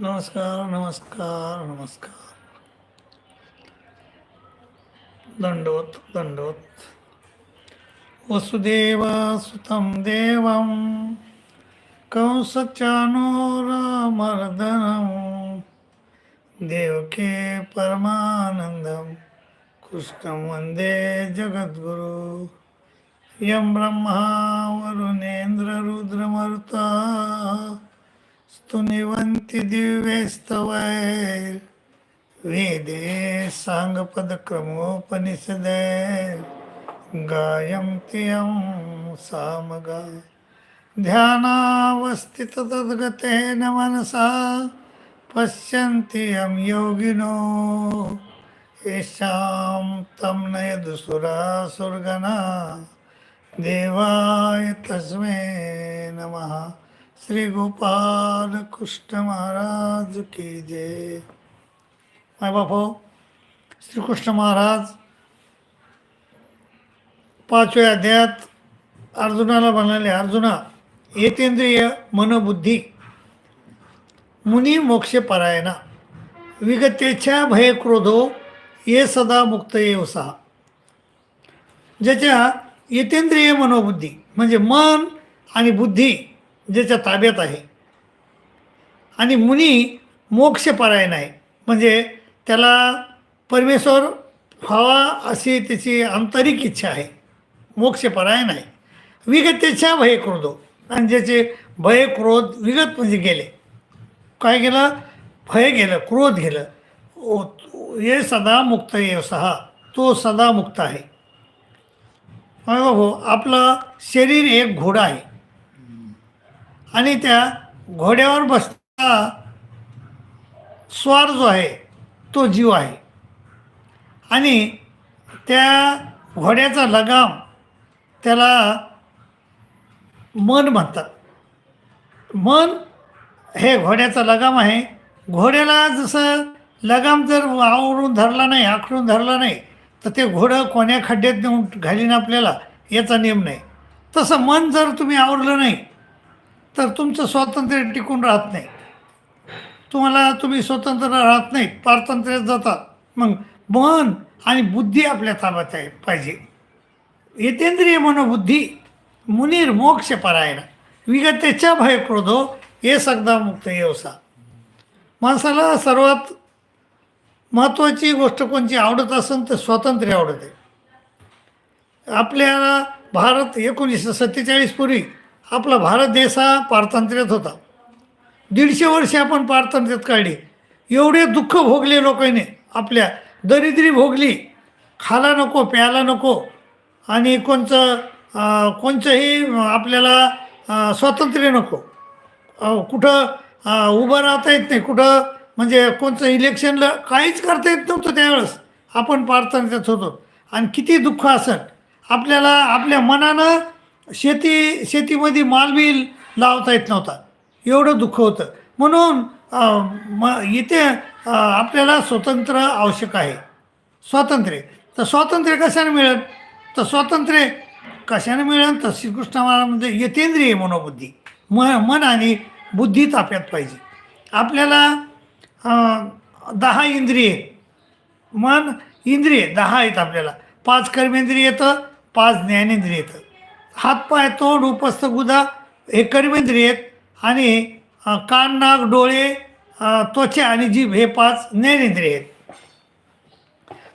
నమస్కారం నమస్కారం నమస్కారం. దండోత్ దండోత్. వసుదేవా సుతం దేవం. కంసచానోరమర్దనం దేవకే పరమానందం. కృష్ణం వందే జగద్గురు. యం బ్రహ్మా వరుణేంద్ర రుద్రమరుతా. स्तुनिवन्ति दिव्यैस्तवैर् वेदे साङ्गपदक्रमोपनिषदे। गायन्ति यं सामगा। ध्यानावस्थिततद्गतेन मनसा। पश्यन्ति यं योगिनो। येषां तं नयदुसुरासुरगणा देवाय तस्मै नमः। श्री गोपाल कृष्ण महाराज की जय. माय बापो श्रीकृष्ण महाराज पाचव्या अध्यायात अर्जुनाला म्हणाले अर्जुना येतेंद्रिय मनोबुद्धी मुनी मोक्ष परायणा विगतेच्या भय क्रोधो ये सदा मुक्त येव सहा ज्याच्या येतेंद्रिय मनोबुद्धी म्हणजे मन आणि बुद्धी ज्याच्या ताब्यात आहे. आणि मुनी मोक्षपरायण आहे. म्हणजे त्याला परमेश्वर व्हावा अशी त्याची आंतरिक इच्छा आहे. मोक्षपरायण आहे. विगतेच्या भय क्रोधो आणि ज्याचे भय क्रोध विगत म्हणजे गेले. काय गेलं भय गेलं क्रोध गेलं. ओ- हे सदा मुक्त ये सहा. तो सदा मुक्त आहे. हो आपलं शरीर एक घोडा आहे. आणि त्या घोड्यावर बसता स्वार जो आहे तो जीव आहे. आणि त्या घोड्याचा लगाम त्याला मन म्हणतात. मन हे घोड्याचा लगाम आहे. घोड्याला जसं लगाम जर आवरून धरला नाही आखडून धरला नाही तर ते घोडं कोण्या खड्ड्यात नेऊन घालीन आपल्याला याचा नियम नाही. तसं मन जर तुम्ही आवरलं नाही तर तुमचं स्वातंत्र्य टिकून राहत नाही. तुम्हाला तुम्ही स्वतंत्र राहत नाही पारतंत्र्यात जातात मग मन आणि बुद्धी आपल्या ताब्यात आहे पाहिजे. येतेंद्रिय मनोबुद्धी मुनीर मोक्ष परायण. विगतेच्या भय क्रोधो हे सगदा मुक्त येवसा माणसाला सर्वात महत्त्वाची गोष्ट कोणची आवडत असेल तर स्वातंत्र्य आवडते. आपल्याला भारत एकोणीसशे सत्तेचाळीसपूर्वी आपला भारत देश हा पारतंत्र्यात होता. दीडशे वर्षे आपण पारतंत्र्यात काढली. एवढे दुःख भोगले लोकांनी आपल्या दरिद्री भोगली. खाला नको प्यायला नको. आणि कोणचं कोणचंही आपल्याला स्वातंत्र्य नको. कुठं उभं राहता येत नाही. कुठं म्हणजे कोणचं इलेक्शनला काहीच करता येत नव्हतं त्यावेळेस. आपण पारतंत्र्यात होतो. आणि किती दुःख असेल. आपल्याला आपल्या मनानं शेती शेतीमध्ये मालबील लावता येत नव्हता. एवढं दुःख होतं. म्हणून म इथे आपल्याला स्वतंत्र आवश्यक आहे. स्वातंत्र्य. तर स्वातंत्र्य कशाने मिळेल? तर स्वातंत्र्य कशाने मिळेल? तर श्रीकृष्ण महाराजांमध्ये यतेंद्रिय मनोबुद्धी. म मन आणि बुद्धी ताप्यात पाहिजे. आपल्याला दहा इंद्रिये. मन इंद्रिय दहा आहेत आपल्याला. पाच कर्मेंद्रिय येतं पाच ज्ञानेंद्रिय येतं. हातपाय तोंड उपस्थ गुदा हे कर्मेंद्रिय आहेत. आणि कान नाक डोळे त्वचा आणि जीभ हे पाच ज्ञानेंद्रिय आहेत.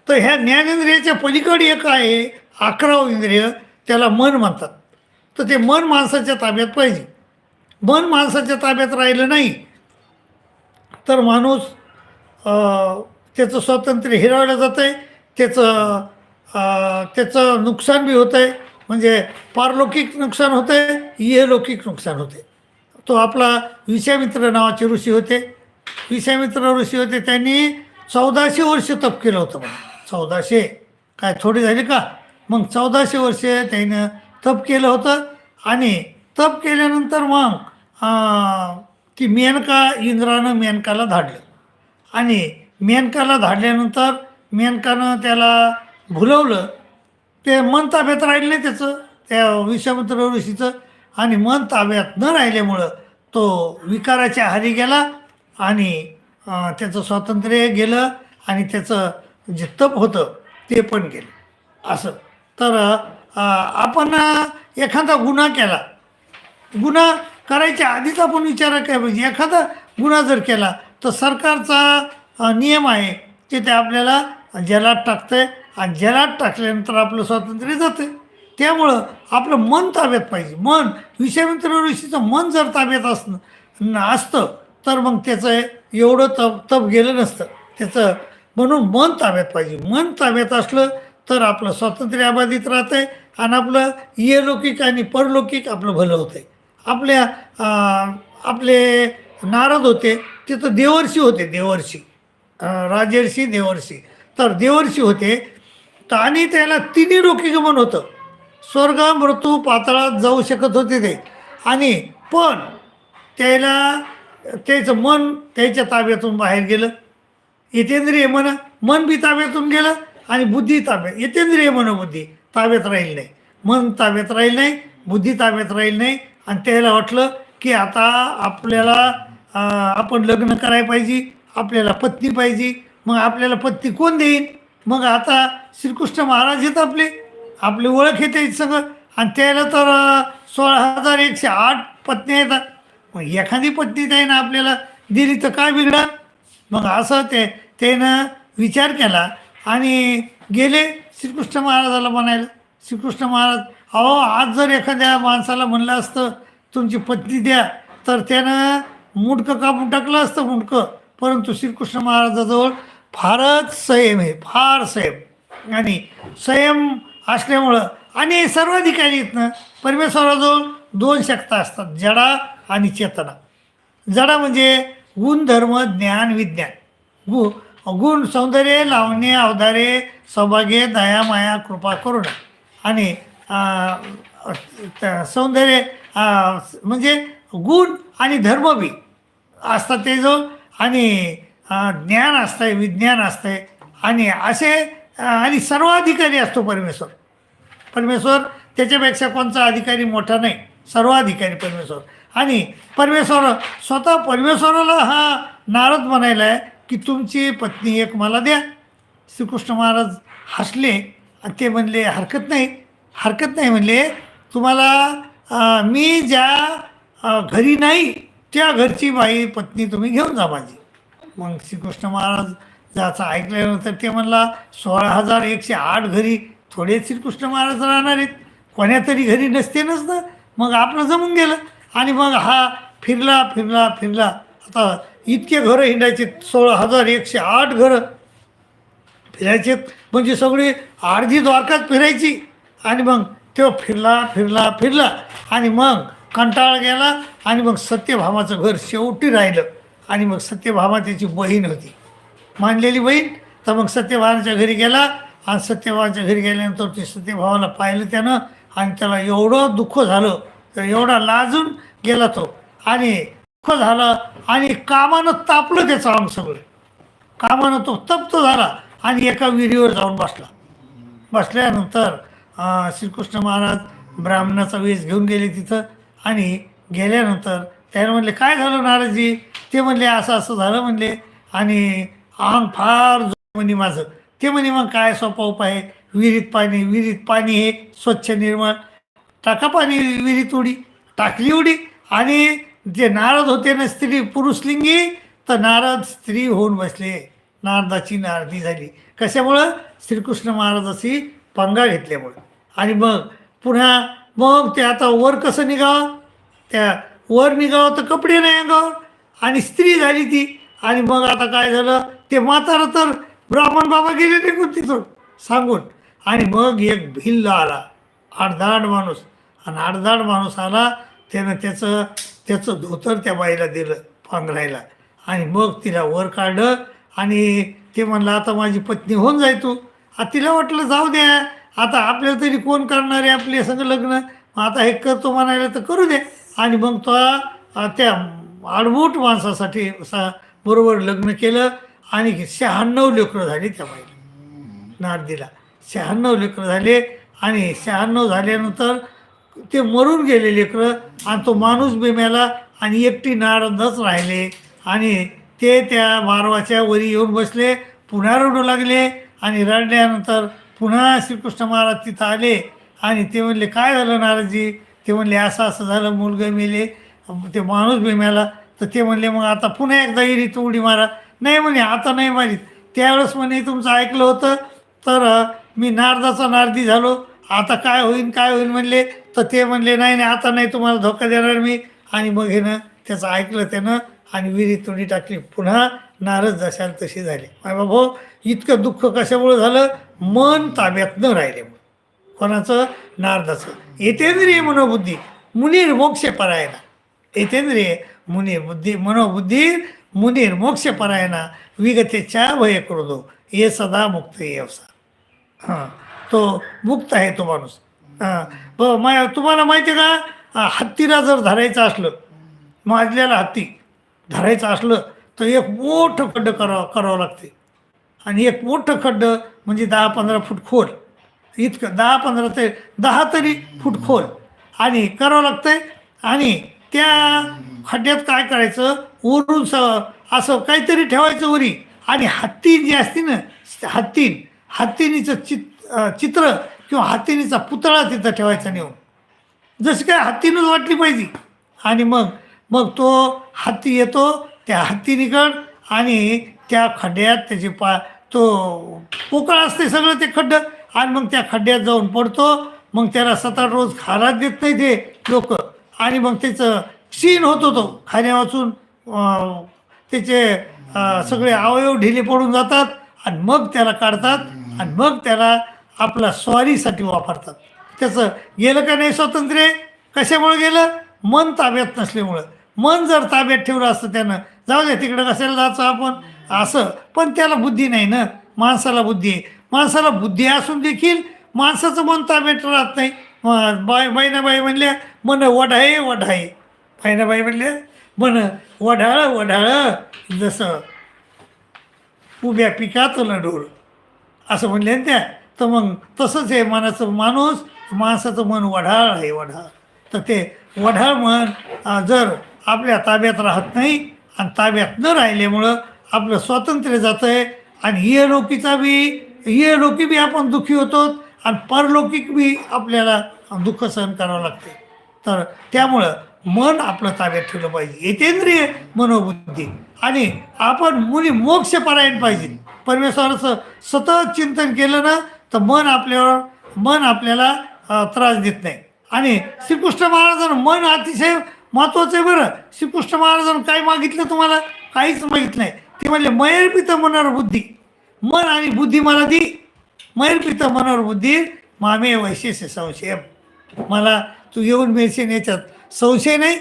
तर ह्या ज्ञानेंद्रियाच्या पलीकडे एक आहे अकरावं इंद्रिय त्याला मन म्हणतात. तर ते मन माणसाच्या ताब्यात पाहिजे. मन माणसाच्या ताब्यात राहिलं नाही तर माणूस त्याचं स्वातंत्र्य हिरावलं जातं आहे त्याचं त्याचं नुकसान बी होतं आहे म्हणजे पारलौकिक नुकसान होते आहे नुकसान होते. तो आपला विषामित्र नावाचे ऋषी होते. विषामित्र ऋषी होते त्यांनी चौदाशे वर्ष तप केलं होतं मग चौदाशे. काय थोडी झाली का? मग चौदाशे वर्षे त्यानं तप केलं होतं आणि तप केल्यानंतर मग ती मेनका इंद्रानं मेनकाला धाडलं. आणि मेनकाला धाडल्यानंतर मेनकानं त्याला भुलवलं. ते मन ताब्यात राहिलं नाही त्याचं. त्या विषामित्र ऋषीचं. आणि मन ताब्यात न राहिल्यामुळं तो विकाराच्या हारी गेला आणि त्याचं स्वातंत्र्य गेलं आणि त्याचं जे तप होतं ते पण गेलं. असं. तर आपण एखादा गुन्हा केला. गुन्हा करायच्या आधीच आपण विचार काय पाहिजे. एखादा गुन्हा जर केला तर सरकारचा नियम आहे ते ते आपल्याला जलात आहे आणि जलात टाकल्यानंतर आपलं स्वातंत्र्य जातं. त्यामुळं आपलं मन ताब्यात पाहिजे. मन विषयमित्र ऋषीचं मन जर ताब्यात असणं असतं तर मग त्याचं एवढं तप तप गेलं नसतं. त्याचं म्हणून मन ताब्यात पाहिजे. मन ताब्यात असलं तर आपलं स्वातंत्र्य अबाधित राहतंय आणि आपलं इयलौकिक आणि परलौकिक आपलं भलं होतंय. आपल्या आपले नारद होते तिथं देवर्षी होते देवर्षी. राजर्षी देवर्षी. तर देवर्षी होते तर आणि त्याला तिन्ही रोखीगमन होतं. स्वर्ग मृत्यू पातळात जाऊ शकत होते ते. आणि पण त्याला त्याचं मन त्याच्या ताब्यातून बाहेर गेलं. यतेंद्रिय मन मन बी ताब्यातून गेलं आणि बुद्धी ताब्यात यतेंद्रिय मनोबुद्धी ताब्यात राहील नाही. मन ताब्यात राहील नाही बुद्धी ताब्यात राहील नाही. आणि त्याला वाटलं की आता आपल्याला आपण लग्न करायला पाहिजे आपल्याला पत्नी पाहिजे. मग आपल्याला पत्नी कोण देईन? मग आता श्रीकृष्ण महाराज आहेत आपले. आपली ओळख येते सगळं. आणि त्याला तर सोळा हजार एकशे आठ पत्नी येतात मग एखादी पत्नी त्यानं आपल्याला दिली तर काय बिघडा मग असं ते त्यानं विचार केला आणि गेले श्रीकृष्ण महाराजाला म्हणायला. श्रीकृष्ण महाराज अहो आज जर एखाद्या माणसाला म्हणलं असतं तुमची पत्नी द्या तर त्यानं मुंडकं कापून टाकलं असतं मुंडकं. परंतु श्रीकृष्ण महाराजाजवळ फारच संयम आहे फार संयम. आणि संयम असल्यामुळं आणि सर्व आहेत परमेश्वराजवळ दोन शक्ता असतात जडा आणि चेतना. जडा म्हणजे गुण धर्म ज्ञान विज्ञान. गु गुण सौंदर्य लावणे अवधारे सौभाग्य दया माया कृपा करुणा. आणि सौंदर्य म्हणजे गुण आणि धर्म बी असतात ते जो आणि ज्ञान असतंय विज्ञान असतंय. आणि असे आणि आणि सर्वाधिकारी असतो परमेश्वर. परमेश्वर त्याच्यापेक्षा कोणचा अधिकारी मोठा नाही. सर्वाधिकारी परमेश्वर. आणि परमेश्वर स्वतः परमेश्वराला हा नारद म्हणायला आहे की तुमची पत्नी एक मला द्या. श्रीकृष्ण महाराज हसले. आणि ते म्हणले हरकत नाही. हरकत नाही. म्हणले तुम्हाला मी ज्या घरी नाही त्या घरची बाई पत्नी तुम्ही घेऊन जा माझी. मग श्रीकृष्ण महाराज ज्याचं ऐकल्यानंतर ते म्हणला सोळा हजार एकशे आठ घरी थोडे श्रीकृष्ण महाराज राहणार आहेत. कोण्यातरी घरी नसते नसतं मग आपलं जमून गेलं. आणि मग हा फिरला फिरला फिरला. आता इतके घरं हिंडायचे सोळा हजार एकशे आठ घरं फिरायचे. म्हणजे सगळी अर्धी द्वारकाच फिरायची. आणि मग तो फिरला फिरला फिरला. आणि मग कंटाळा गेला. आणि मग सत्यभामाचं घर शेवटी राहिलं. आणि मग सत्यभामा त्याची बहीण होती. मानलेली बहीण तर मग सत्यभामाच्या घरी गेला आणि सत्यभामाच्या घरी गेल्यानंतर ते सत्यभावाला पाहिलं त्यानं आणि त्याला एवढं दुःख झालं तर एवढा लाजून गेला तो. आणि दुःख झालं आणि कामानं तापलं त्याचं अंग सगळं. कामानं तो तप्त झाला आणि एका विहिरीवर जाऊन बसला. बसल्यानंतर श्रीकृष्ण महाराज ब्राह्मणाचा वेश घेऊन गेले तिथं आणि गेल्यानंतर त्याने म्हणले काय झालं नाराजी? ते म्हणले असं असं झालं म्हणले. आणि अंग फार म्हणे माझं. ते म्हणे मग काय सोपा उपाय आहे? विहिरीत पाणी विहिरीत पाणी हे स्वच्छ निर्माण. टाका पाणी विहिरीत उडी टाकली उडी. आणि जे नारद होते ना स्त्री पुरुषलिंगी तर नारद स्त्री होऊन बसले. नारदाची नारदी झाली. कशामुळं? श्रीकृष्ण महाराजाची पंगा घेतल्यामुळं. आणि मग पुन्हा मग ते आता वर कसं निघावं? त्या वर निघावं तर कपडे नाही अंगावर. आणि स्त्री झाली ती. आणि मग आता काय झालं? ते म्हातारं तर ब्राह्मण बाबा गेले निघून तिथून सांगून. आणि मग एक भिल्ल आला. आडदाड माणूस. आणि आडदाड माणूस आला त्यानं त्याचं त्याचं धोतर त्या बाईला दिलं पांघरायला. आणि मग तिला वर काढलं. आणि ते म्हणलं आता माझी पत्नी होऊन जाय तू. आता तिला वाटलं जाऊ द्या. आता आपल्याला तरी कोण करणार आहे आपले संग लग्न? मग आता हे करतो म्हणायला तर करू द्या. आणि मग तो त्या आडबूट माणसासाठी सा बरोबर लग्न केलं आणि शहाण्णव लेकरं झाली त्या बाईला नारदीला. शहाण्णव लेकरं झाले आणि शहाण्णव झाल्यानंतर ते मरून गेले लेकरं आणि तो माणूस बिम्याला आणि एकटी नारदच राहिले आणि ते त्या मारवाच्या वरी येऊन बसले पुन्हा रडू लागले आणि रडल्यानंतर पुन्हा श्रीकृष्ण महाराज तिथं आले आणि ते म्हणले काय झालं नारदजी? ते म्हणले असं असं झालं मुलगा मेले ते माणूस बी मेला. तर ते म्हणले मग आता पुन्हा एकदा इरीत उडी मारा. नाही म्हणे आता नाही मारीत. त्यावेळेस म्हणे तुमचं ऐकलं होतं तर मी नारदाचा नारदी झालो. आता काय होईन काय होईन म्हणले. तर ते म्हणले नाही नाही आता नाही तुम्हाला धोका देणार मी. आणि मग हे ना त्याचं ऐकलं त्यानं आणि विहिरीत उडी टाकली. पुन्हा नारद जशाल तशी झाली. माय बाबा हो, इतकं दुःख कशामुळे झालं? मन ताब्यात न राहिले कोणाचं? नारदाचं. येतेंद्रिय मनोबुद्धी मुनीर मोक्ष परायणा. येतेंद्रिय मुनीर बुद्धी मनोबुद्धी मुनीर मोक्ष परायणा. विगतेच्या भय क्रोधो. ये सदा मुक्त येवसा हां. तो मुक्त आहे तो माणूस. हां. ब मा तुम्हाला माहिती आहे का? हत्तीला जर धरायचं असलं माजल्याला हत्ती धरायचं असलं तर एक मोठं खड्ड करावं करावं लागते. आणि एक मोठं खड्ड म्हणजे दहा पंधरा फूट खोल. इतकं दहा पंधरा ते दहा तरी फूट खोल. आणि करावं लागतंय. आणि त्या खड्ड्यात काय करायचं? वरून स असं काहीतरी ठेवायचं वरी. आणि हत्ती जी असते ना हत्तीन हत्तीनीचं चित चित्र किंवा हत्तीनीचा पुतळा तिथं ठेवायचा नेऊन. जशी काय हत्तीनंच वाटली पाहिजे. आणि मग मग तो हत्ती येतो त्या हत्तीनीकड आणि त्या खड्ड्यात त्याची पा तो पोकळ असते सगळं ते खड्डं. आणि मग त्या खड्ड्यात जाऊन पडतो. मग त्याला सात आठ रोज खायला देत नाही ते लोक. आणि मग त्याचं क्षीण होत होतो खाण्या वाचून त्याचे सगळे अवयव ढिले पडून जातात आणि मग त्याला काढतात आणि मग त्याला आपला स्वारीसाठी वापरतात. त्याचं गेलं का नाही स्वातंत्र्य? कशामुळे गेलं? मन ताब्यात नसल्यामुळं. मन जर ताब्यात ठेवलं असतं त्यानं जाऊ दे तिकडं कशाला जायचं आपण? असं. पण त्याला बुद्धी नाही ना. माणसाला बुद्धी आहे. माणसाला बुद्धी असून देखील माणसाचं मन ताब्यात राहत नाही. बाय बहिणाबाई म्हणल्या मन वढाय वढाय. बहिणाबाई म्हणल्या मन वढाळ वढाळ. जसं उभ्या पिकात डोर असं म्हणले ना त्या. तर मग तसंच आहे मनाचं माणूस माणसाचं मन वढाळ आहे वढाळ. तर ते वढाळ मन जर आपल्या ताब्यात राहत नाही आणि ताब्यात न राहिल्यामुळं आपलं स्वातंत्र्य जातं आहे आणि ही अनोखीचा बी ये लोकी बी आपण दुःखी होतो आणि परलौकिक बी आपल्याला दुःख सहन करावं लागते. तर त्यामुळं मन आपलं ताब्यात ठेवलं पाहिजे. येतेंद्रिय मनोबुद्धी. आणि आपण मुली मोक्षपरायण पाहिजे. परमेश्वराचं सतत चिंतन केलं ना तर मन आपल्यावर मन आपल्याला त्रास देत नाही. आणि श्रीकृष्ण महाराजांना मन अतिशय महत्त्वाचं आहे बरं. श्रीकृष्ण महाराजांना काय मागितलं तुम्हाला? काहीच मागितलं नाही. ते म्हणले मयर्पित मनावर बुद्धी मन आणि बुद्धी मला दी. मयर्पित मनावर बुद्धी. मामे वैशिष्य संशय. मला तू येऊन मिळशील याच्यात संशय नाही.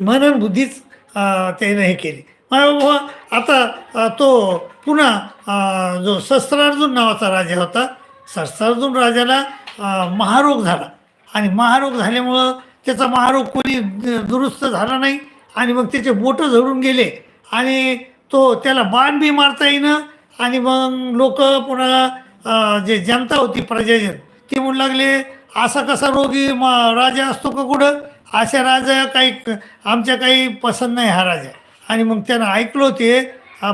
मनन बुद्धीच त्याने हे केली. बाबा आता तो पुन्हा जो शस्त्रार्जुन नावाचा राजा होता शस्त्रार्जुन राजाला महारोग झाला. आणि महारोग झाल्यामुळं त्याचा महारोग कोणी दुरुस्त झाला नाही. आणि मग त्याचे बोटं झडून गेले. आणि तो त्याला बाण बी मारता येईना. आणि मग लोक पुन्हा जे जनता होती प्रजाजन ती म्हणू लागले असा कसा रोगी म राजा असतो का कुठं? अशा राजा काही आमच्या काही पसंत नाही हा राजा. आणि मग त्यानं ऐकलं होते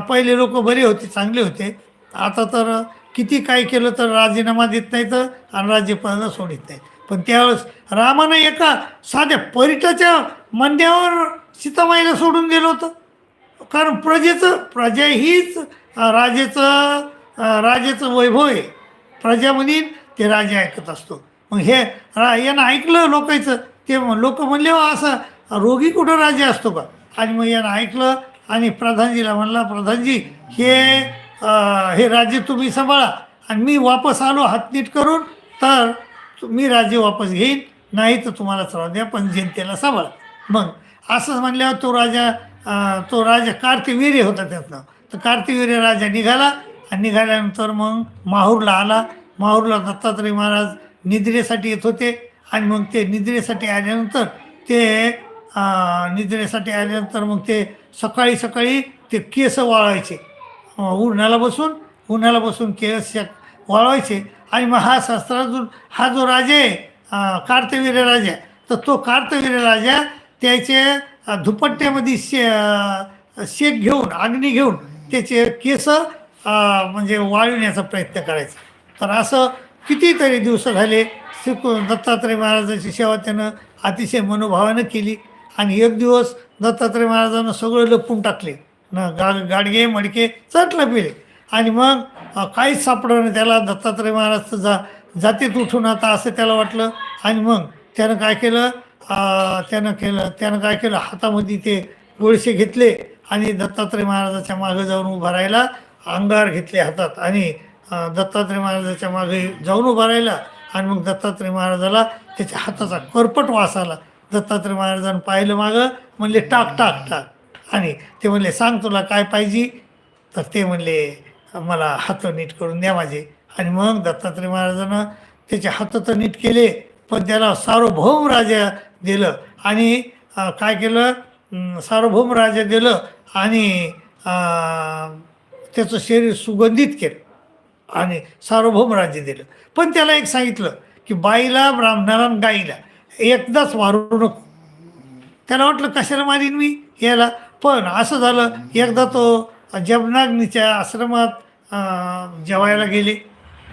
पहिले लोक बरे होते चांगले होते. आता तर किती काय केलं तर राजीनामा देत नाहीत आणि राज्यपदाला सोडित नाही पण त्यावेळेस रामानं एका साध्या परिटाच्या मंड्यावर सीतामाईला सोडून दिलं होतं. कारण प्रजेचं प्रजा हीच राजेचं राजेचं वैभव आहे. प्रजा म्हणीन ते राजे ऐकत असतो. मग हे रा यानं ऐकलं लोकांचं ते लोक म्हणले असं रोगी कुठं राजा असतो का? आणि मग यानं ऐकलं आणि प्रधानजीला म्हणला प्रधानजी हे हे राज्य तुम्ही सांभाळा. आणि मी वापस आलो हात नीट करून तर मी राज्य वापस घेईन. नाही तर तुम्हाला राहू द्या पण जनतेला सांभाळा. मग असंच म्हणल्यावर तो राजा तो राजा कार्तिवीर्य होता त्यातनं. तर कार्तिवीर्य राजा निघाला आणि निघाल्यानंतर मग माहूरला आला. माहूरला दत्तात्रय महाराज निद्रेसाठी येत होते आणि मग ते निद्रेसाठी आल्यानंतर ते निद्रेसाठी आल्यानंतर मग ते सकाळी सकाळी ते केस वाळवायचे. उन्हाला बसून उन्हाला बसून केस वाळवायचे आणि मग हा शस्त्राजून हा जो राजा आहे कार्तवीर्य राजा तर तो कार्तवीर्य राजा त्याचे दुपट्ट्यामध्ये शे शेक घेऊन अग्नी घेऊन त्याचे केस म्हणजे वाळविण्याचा प्रयत्न करायचा. तर असं कितीतरी दिवस झाले श्री दत्तात्रय महाराजाची सेवा त्यानं अतिशय मनोभावानं केली आणि एक दिवस दत्तात्रय महाराजांना सगळं लपून टाकले. न गा गाडगे मडके चट पिले आणि मग काहीच सापडलं नाही. त्याला दत्तात्रय महाराज जा जातीत उठून आता असं त्याला वाटलं. आणि मग त्यानं काय केलं? त्यानं केलं त्यानं काय केलं? हातामध्ये ते गोळशे घेतले आणि दत्तात्रय महाराजाच्या मागं जाऊन उभा राहिला अंगार घेतले हातात आणि दत्तात्रय महाराजाच्या मागे जाऊन उभा राहिला आणि मग दत्तात्रय महाराजाला त्याच्या हाताचा करपट वास आला. दत्तात्रय महाराजांनी पाहिलं मागं म्हणले टाक टाक टाक. आणि ते म्हणले सांग तुला काय पाहिजे? तर ते म्हणले मला हात नीट करून द्या माझे. आणि मग दत्तात्रय महाराजानं त्याचे हात तर नीट केले पण त्याला सार्वभौम राजा दिलं. आणि काय केलं? सार्वभौम राजा दिलं आणि त्याचं शरीर सुगंधित केलं आणि सार्वभौम राज्य दिलं. पण त्याला एक सांगितलं की बाईला ब्राह्मणाला गाईला एकदाच मारू नको. त्याला वाटलं कशाला मारीन मी याला? पण असं झालं एकदा तो जमनाग्नीच्या आश्रमात जेवायला गेले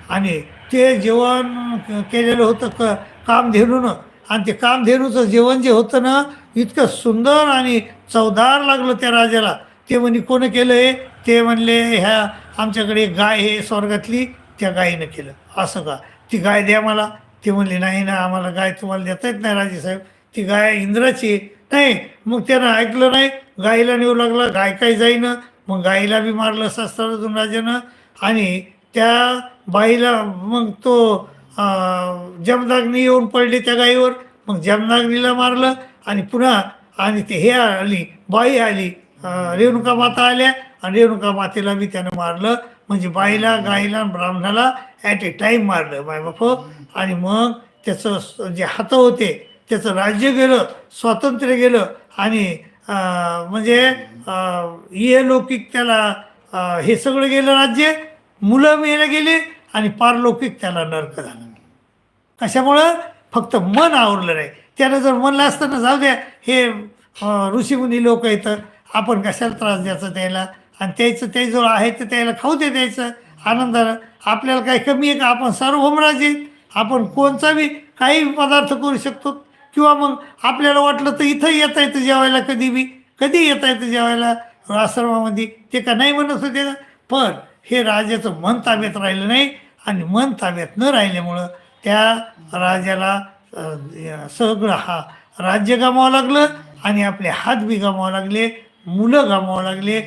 आणि ते जेवण केलेलं होतं क कामधेनूनं आणि ते कामधेनूचं जेवण जे होतं ना इतकं सुंदर आणि चवदार लागलं त्या राजाला. ते म्हणे कोण केलं ते म्हणले ह्या आमच्याकडे एक गाय हे स्वर्गातली त्या गायीनं केलं. असं का? ती गाय द्या मला. ते म्हणले नाही ना आम्हाला गाय तुम्हाला देता येत नाही राजेसाहेब ती गाय इंद्राची नाही मग त्यानं ऐकलं नाही. गाईला नेऊ लागला गाय काय जाईनं. मग गाईला बी मारलं शस्त्रार्जुन राजानं. आणि त्या बाईला मग तो जमदाग्नी येऊन पडली त्या गाईवर. मग जमदाग्नीला मारलं आणि पुन्हा आणि ते हे आली बाई आली. रेणुका माता आल्या आणि रेणुका मातेला बी त्यानं मारलं. म्हणजे बाईला गाईला ब्राह्मणाला ॲट ए टाईम मारलं माय बाप. आणि मग त्याचं जे हात होते त्याचं राज्य गेलं स्वातंत्र्य गेलं आणि म्हणजे ये लौकिक त्याला हे सगळं गेलं राज्य. मुलं मेला गेले आणि पारलौकिक त्याला नरक झालं. कशामुळं? फक्त मन आवरलं नाही. त्यानं जर म्हणलं असतं ना जाऊ द्या हे ऋषीमुनी लोक येतं आपण कशाला त्रास द्यायचा त्याला? आणि त्याचं ते जो आहे तर त्याला खाऊ दे द्यायचं. आनंदानं आपल्याला काही कमी आहे का? आपण सार्वभौम राजे आपण कोणचा बी काही पदार्थ करू शकतो. किंवा मग आपल्याला वाटलं तर इथं येता येतं जेवायला कधी बी. कधी येता येतं जेवायला? आश्रमामध्ये. ते का नाही म्हणत होते पण हे राजाचं मन ताब्यात राहिलं नाही. आणि मन ताब्यात न राहिल्यामुळं त्या राजाला सगळं हा राज्य गमावं लागलं आणि आपले हात बी गमावं लागले मुलं गमावं लागले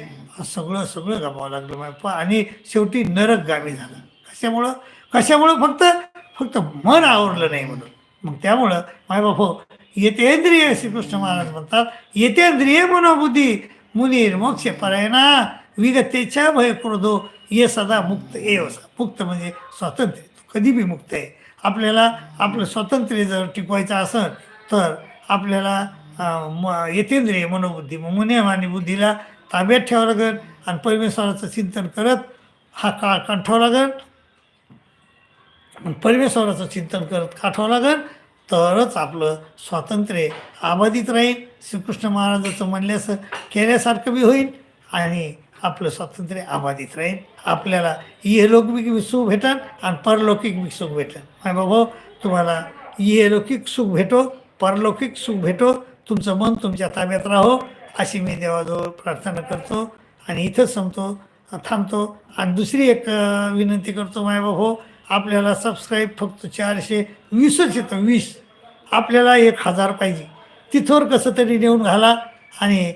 सगळं सगळं गमावं लागलं. आणि शेवटी नरक गावी झालं. कशामुळं? कशामुळं फक्त फक्त मन आवरलं नाही म्हणून. मग त्यामुळं मायबापो येतेंद्रिय श्रीकृष्ण महाराज म्हणतात येतेंद्रिय मनोबुद्धी मुनीर मोक्ष परायणा विगतेच्या भय क्रोधो ये सदा मुक्त एव मुक्त म्हणजे स्वातंत्र्य. कधी बी मुक्त आहे. आपल्याला आपलं स्वातंत्र्य जर टिकवायचं असेल तर आपल्याला म येतेंद्रिय मनोबुद्धी मग आणि बुद्धीला ताब्यात ठेवावं लागेल आणि परमेश्वराचं चिंतन करत हा काळ कंठावं लागेल. परमेश्वराचं चिंतन करत काठावं लागेल तरच आपलं स्वातंत्र्य आबाधित राहील. श्रीकृष्ण महाराजाचं म्हणल्यास केल्यासारखं बी होईल आणि आपलं स्वातंत्र्य अबाधित राहील. आपल्याला इहलौकिक सुख भेटन आणि परलौकिक सुख भेटेल माय बाबा तुम्हाला इहलौकिक सुख भेटो परलौकिक सुख भेटो. तुमचं मन तुमच्या ताब्यात राहो. अशी मी देवाजवळ प्रार्थना करतो आणि इथं संपतो थांबतो. आणि दुसरी एक विनंती करतो मायबाप हो आपल्याला सबस्क्राईब फक्त चारशे वीसच येतं वीस. आपल्याला एक हजार पाहिजे. तिथवर कसं तरी नेऊन घाला आणि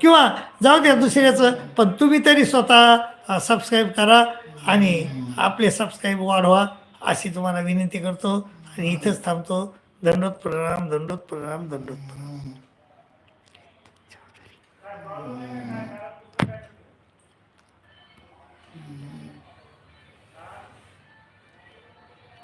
किंवा जाऊ द्या दुसऱ्याचं पण तुम्ही तरी स्वतः सबस्क्राईब करा आणि आपले सबस्क्राईब वाढवा अशी तुम्हाला विनंती करतो आणि इथंच थांबतो. दंडोत प्रणाम दंडोत प्रणाम दंडोत प्रणाम